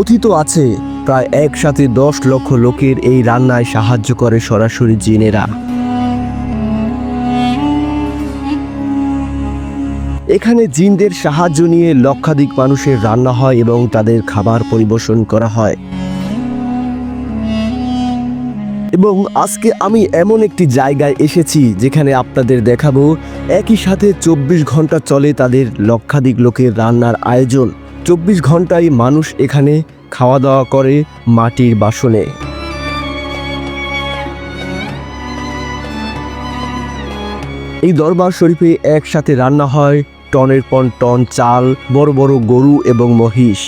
কথিত আছে, প্রায় একসাথে দশ লক্ষ লোকের এই রান্নায় সাহায্য করে সরাসরি জিনেরা। এখানে জিনদের সাহায্য নিয়ে লক্ষাধিক মানুষের রান্না হয় এবং তাদের খাবার পরিবেশন করা হয়। এবং আজকে আমি এমন একটি জায়গায় এসেছি যেখানে আপনাদের দেখাবো, একই সাথে চব্বিশ ঘণ্টা চলে তাদের লক্ষাধিক লোকের রান্নার আয়োজন। চব্বিশ ঘন্টায় মানুষ এখানে খাওয়া দাওয়া করে মাটির বাসনে। এই দরবার শরীফে একসাথে রান্না হয় টনের পর টন চাল, বড় বড় গরু এবং মহিষ।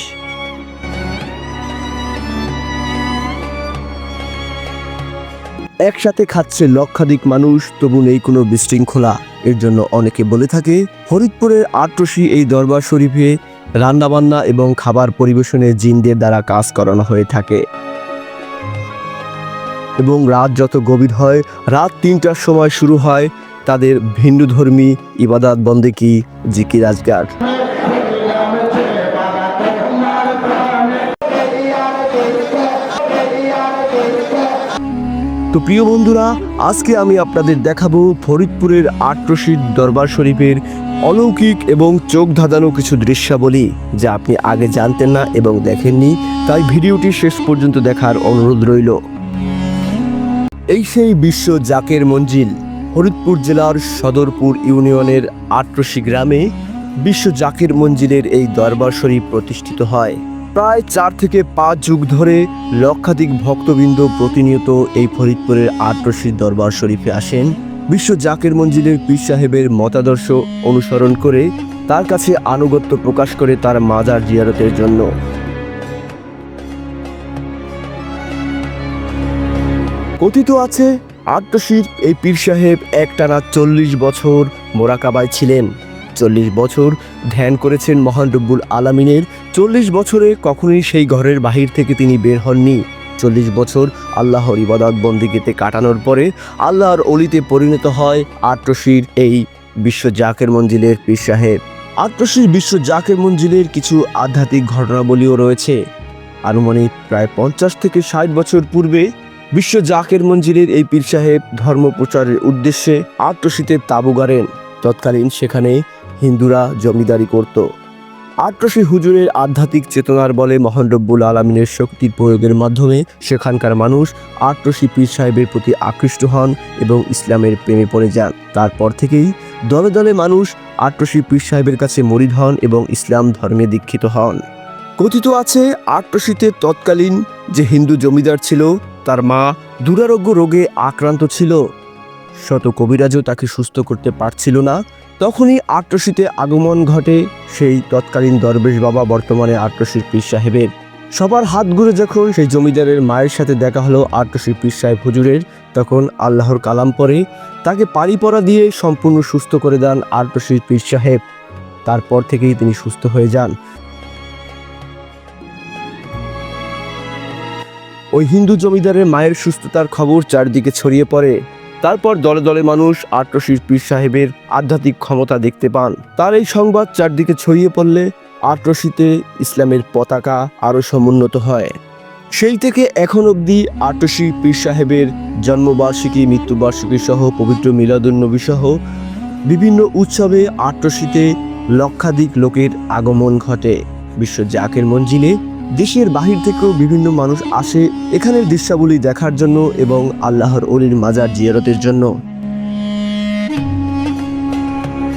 একসাথে খাচ্ছে লক্ষাধিক মানুষ, তবু নেই কোনো বিশৃঙ্খলা। এর জন্য অনেকে বলে থাকে ফরিদপুরের আটরশি এই দরবার শরীফে রান্নাবান্না এবং খাবার পরিবেশনে জিনদের দ্বারা কাজ করানো হয়ে থাকে। এবং রাত যত গভীর হয়, রাত তিনটার সময় শুরু হয় তাদের ভিন্নধর্মী ইবাদাত বন্দেকি জিকির তো প্রিয় বন্ধুরা, আজকে আমি আপনাদের দেখাবো ফরিদপুরের আটরশিদ দরবার শরীফের অলৌকিক এবং চোখ ধাঁধানো কিছু দৃশ্যাবলী যা আপনি আগে জানতেন না এবং দেখেননি, তাই ভিডিওটি শেষ পর্যন্ত দেখার অনুরোধ রইল। এই সেই বিশ্ব জাকের মঞ্জিল, ফরিদপুর জেলার সদরপুর ইউনিয়নের আটরশি গ্রামে বিশ্ব জাকের মঞ্জিলের এই দরবার শরীফ প্রতিষ্ঠিত হয়। প্রায় চার থেকে পাঁচ যুগ ধরে লক্ষাধিক ভক্তবৃন্দ প্রতিনিয়ত এই ফরিদপুরের আটরশি দরবার শরীফে আসেন। বিশ্ব জাকের মঞ্জিলের পীর সাহেবের মতাদর্শ অনুসরণ করে তার কাছে আনুগত্য প্রকাশ করে তার মাজার জিয়ারতের জন্য। কথিত আছে আটশির এই পীর সাহেব একটানা চল্লিশ বছর মোরাকাবায় ছিলেন। চল্লিশ বছর ধ্যান করেছেন মহান রব্বুল আলামিনের। চল্লিশ বছরে কখনোই সেই ঘরের বাহির থেকে তিনি বের হননি। চল্লিশ বছর আল্লাহর ইবাদত বন্দিগিতে কাটানোর পরে আল্লাহর অলিতে পরিণত হয় আটরশির এই বিশ্ব জাকের মঞ্জিলের পীর সাহেব। আটরশির বিশ্ব জাকের মঞ্জিলের কিছু আধ্যাত্মিক ঘটনাবলীও রয়েছে। আনুমানিক প্রায় পঞ্চাশ থেকে ষাট বছর পূর্বে বিশ্ব জাকের মঞ্জিলের এই পীর সাহেব ধর্ম প্রচারের উদ্দেশ্যে আট্রসিতে তাবু গাড়েন। তৎকালীন সেখানে হিন্দুরা জমিদারি করত। আট্রসি হুজুরের আধ্যাত্মিক চেতনার বলে মহান রব্বুল আলমিনের শক্তির প্রয়োগের মাধ্যমে সেখানকার মানুষ আট্রসি পীর সাহেবের প্রতি আকৃষ্ট হন এবং ইসলামের প্রেমে পড়ে যান। তারপর থেকেই দলে দলে মানুষ আট্রসি পীর সাহেবের কাছে মরিদ হন এবং ইসলাম ধর্মে দীক্ষিত হন। কথিত আছে, আট্রসিতে তৎকালীন যে হিন্দু জমিদার ছিল, তার মা দুরারোগ্য রোগে আক্রান্ত ছিল। শত কবিরাজও তাকে সুস্থ করতে পারছিল না। তখনই আট্রসিতে আগমন ঘটে। সেই তৎকালীন দরবেশ বাবা বর্তমানে আট্রসির পীর সাহেবের। সবার হাত ঘুরে যখন সেই জমিদারের মায়ের সাথে দেখা হলো আট্রসির পীর সাহেব হুজুরের, তখন আল্লাহর কালাম পরে তাকে পানি পরা দিয়ে সম্পূর্ণ সুস্থ করে দেন আট্রসির পীর সাহেব। তারপর থেকেই তিনি সুস্থ হয়ে যান। ওই হিন্দু জমিদারের মায়ের সুস্থতার খবর চারদিকে ছড়িয়ে পড়ে। তারপর দলে দলে মানুষ আটরশির পীর সাহেবের আধ্যাত্মিক ক্ষমতা দেখতে পান। তার এই সংবাদ চারদিকে ছড়িয়ে পড়লে আটরশিতে ইসলামের পতাকা আরও সমুন্নত হয়। সেই থেকে এখন অবধি আটরশি পীর সাহেবের জন্মবার্ষিকী, মৃত্যুবার্ষিকী সহ পবিত্র মিলাদুন্নবী সহ বিভিন্ন উৎসবে আটরশিতে লক্ষাধিক লোকের আগমন ঘটে। বিশ্ব জাকের মঞ্জিলে দেশের বাহির থেকেও বিভিন্ন মানুষ আসে এখানের দৃশ্যাবলী দেখার জন্য এবং আল্লাহর অলির মাজার জিয়ারতের জন্য।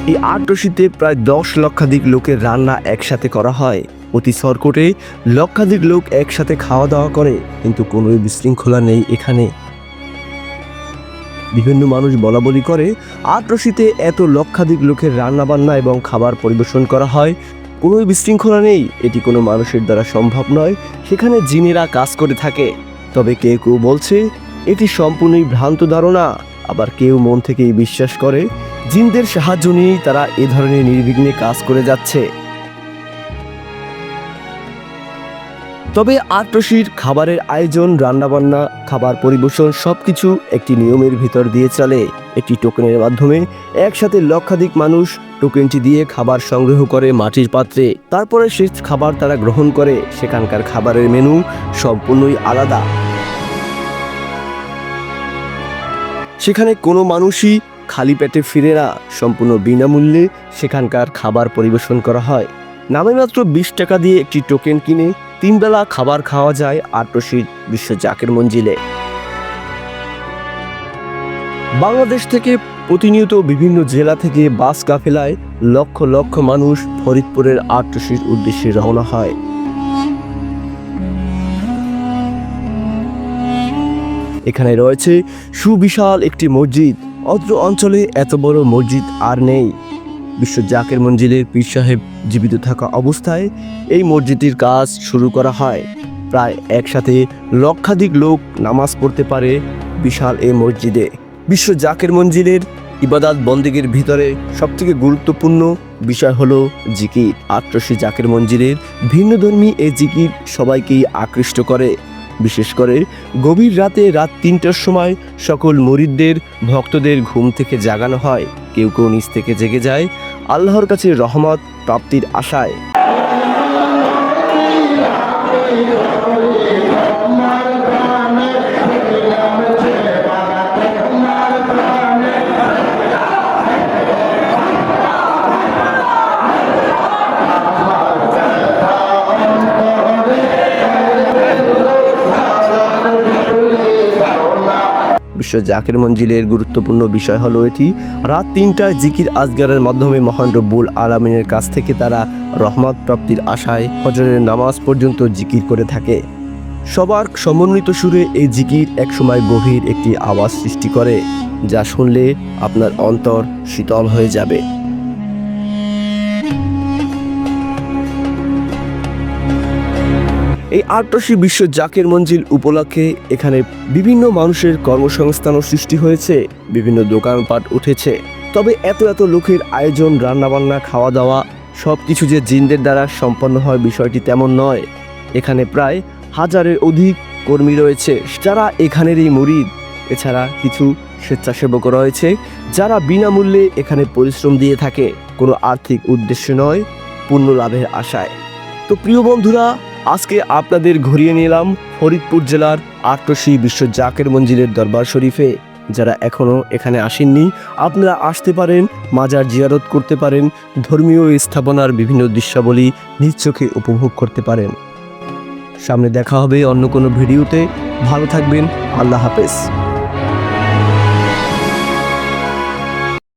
এই আটরশিতে প্রায় দশ লক্ষাধিক লোকের রান্না একসাথে করা হয়। অতি সরকটে লক্ষাধিক লোক একসাথে খাওয়া দাওয়া করে, কিন্তু কোনো বিশৃঙ্খলা নেই এখানে। বিভিন্ন মানুষ বলা বলি করে আটরশিতে এত লক্ষাধিক লোকের রান্না বান্না এবং খাবার পরিবেশন করা হয় কোনো বিশৃঙ্খলা নেই, এটি কোনো মানুষের দ্বারা সম্ভব নয়, সেখানে জিনেরা কাজ করে থাকে। তবে কেউ কেউ বলছে, এটি সম্পূর্ণই ভ্রান্ত ধারণা। আবার কেউ মন থেকেই বিশ্বাস করে, জিনদের সাহায্য নিয়েই তারা এ ধরনের নির্বিঘ্নে কাজ করে যাচ্ছে। তবে আটরশির খাবারের আয়োজন, রান্নাবান্না, খাবার পরিবেশন সবকিছু একটি নিয়মের ভিতর দিয়ে চলে। একটি টোকেনের মাধ্যমে একসাথে লক্ষাধিক মানুষ টোকেনটি দিয়ে খাবার সংগ্রহ করে মাটির পাত্রে। তারপরে সে খাবার তারা গ্রহণ করে। সেখানকার খাবারের মেনু সম্পূর্ণই আলাদা। সেখানে কোনো মানুষই খালি পেটে ফিরে না। সম্পূর্ণ বিনামূল্যে সেখানকার খাবার পরিবেশন করা হয়। নামে মাত্র বিশ টাকা দিয়ে একটি টোকেন কিনে তিনবেলা খাবার খাওয়া যায় আটশির বিশ্ব জাকের মঞ্জিলে। বাংলাদেশ থেকে প্রতিনিয়ত বিভিন্ন জেলা থেকে বাস কাফেলায় লক্ষ লক্ষ মানুষ ফরিদপুরের আটশির উদ্দেশ্যে রওনা হয়। এখানে রয়েছে সুবিশাল একটি মসজিদ। অত্র অঞ্চলে এত বড় মসজিদ আর নেই। বিশ্ব জাকের মঞ্জিলের পীর সাহেব জীবিত থাকা অবস্থায় এই মসজিদটির কাজ শুরু করা হয়। প্রায় একসাথে লক্ষাধিক লোক নামাজ পড়তে পারে বিশাল এই মসজিদে। বিশ্ব জাকের মঞ্জিলের ইবাদাত বন্দিগের ভিতরে সবথেকে গুরুত্বপূর্ণ বিষয় হলো জিকির। আট্রসি জাকের মঞ্জিলের ভিন্নধর্মী এই জিকির সবাইকেই আকৃষ্ট করে। বিশেষ করে গভীর রাতে রাত তিনটার সময় সকল মরিদদের, ভক্তদের ঘুম থেকে জাগানো হয়। কেউ কেউ নিচ থেকে জেগে যায় আল্লাহর কাছে রহমত প্রাপ্তির আশায়। বিশ্ব জাকের মঞ্জিলের গুরুত্বপূর্ণ বিষয় হলো এটি। রাত তিনটায় জিকির আজগারের মাধ্যমে মহান রব্বুল আলমিনের কাছ থেকে তারা রহমত প্রাপ্তির আশায় হজরের নামাজ পর্যন্ত জিকির করে থাকে। সবার সমন্বিত সুরে এই জিকির একসময় গভীর একটি আওয়াজ সৃষ্টি করে, যা শুনলে আপনার অন্তর শীতল হয়ে যাবে। এই আটশি বিশ্ব জাকের মঞ্জিল উপলক্ষে এখানে বিভিন্ন মানুষের কর্মসংস্থানও সৃষ্টি হয়েছে, বিভিন্ন দোকানপাট উঠেছে। তবে এত এত লোকের আয়োজন, রান্নাবান্না খাওয়া দাওয়া সব কিছু যে জিনদের দ্বারা সম্পন্ন হয় বিষয়টি তেমন নয়। এখানে প্রায় হাজারের অধিক কর্মী রয়েছে যারা এখানের এই মুরিদ। এছাড়া কিছু স্বেচ্ছাসেবক রয়েছে যারা বিনামূল্যে এখানে পরিশ্রম দিয়ে থাকে। কোনো আর্থিক উদ্দেশ্য নয়, পূর্ণ লাভের আশায়। তো প্রিয় বন্ধুরা আজকে আপনাদের ঘুরিয়ে নিলাম ফরিদপুর জেলার আটরশি বিশ্ব জাকের মঞ্জিলের দরবার শরীফে। যারা এখনও এখানে আসেননি, আপনারা আসতে পারেন, মাজার জিয়ারত করতে পারেন, ধর্মীয় স্থাপনার বিভিন্ন দৃশ্যাবলী নিজ চোখে উপভোগ করতে পারেন। সামনে দেখা হবে অন্য কোনো ভিডিওতে। ভালো থাকবেন, আল্লাহ হাফেজ।